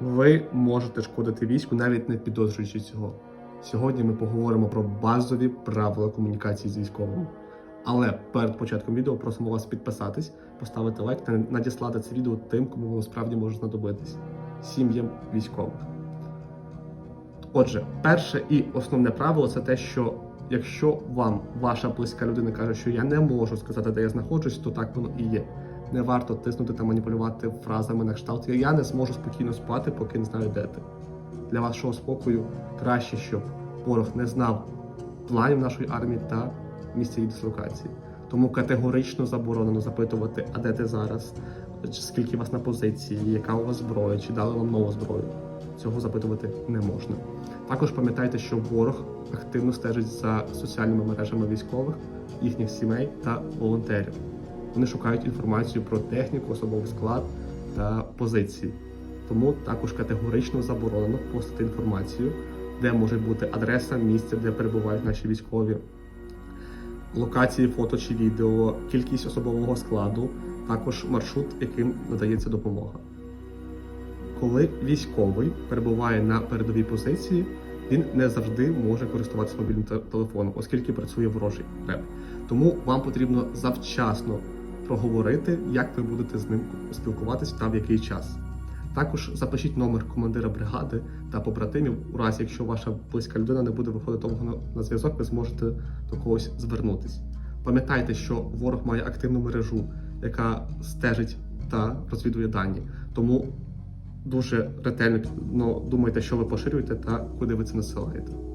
Ви можете шкодити війську, навіть не підозрюючи цього. Сьогодні ми поговоримо про базові правила комунікації з військовими. Але перед початком відео просимо вас підписатись, поставити лайк та надіслати це відео тим, кому воно справді може знадобитись сім'ям військових. Отже, перше і основне правило це те, що якщо вам ваша близька людина каже, що я не можу сказати, де я знаходжусь, то так воно і є. Не варто тиснути та маніпулювати фразами на кшталт Я не зможу спокійно спати, поки не знаю, де ти. Для вашого спокою краще, щоб ворог не знав планів нашої армії та місця її дислокації. Тому категорично заборонено запитувати, а де ти зараз, скільки вас на позиції, яка у вас зброя, чи дали вам нову зброю. Цього запитувати не можна. Також пам'ятайте, що ворог активно стежить за соціальними мережами військових, їхніх сімей та волонтерів. Вони шукають інформацію про техніку, особовий склад та позиції. Тому також категорично заборонено постити інформацію, де може бути адреса, місце, де перебувають наші військові, локації, фото чи відео, кількість особового складу, також маршрут, яким надається допомога. Коли військовий перебуває на передовій позиції, він не завжди може користуватися мобільним телефоном, оскільки працює ворожий реп. Тому вам потрібно завчасно проговорити, як ви будете з ним спілкуватися та в який час. Також запишіть номер командира бригади та побратимів. У разі, якщо ваша близька людина не буде виходити на, зв'язок, ви зможете до когось звернутись. Пам'ятайте, що ворог має активну мережу, яка стежить та розвідує дані. Тому дуже ретельно думайте, що ви поширюєте та куди ви це насилаєте.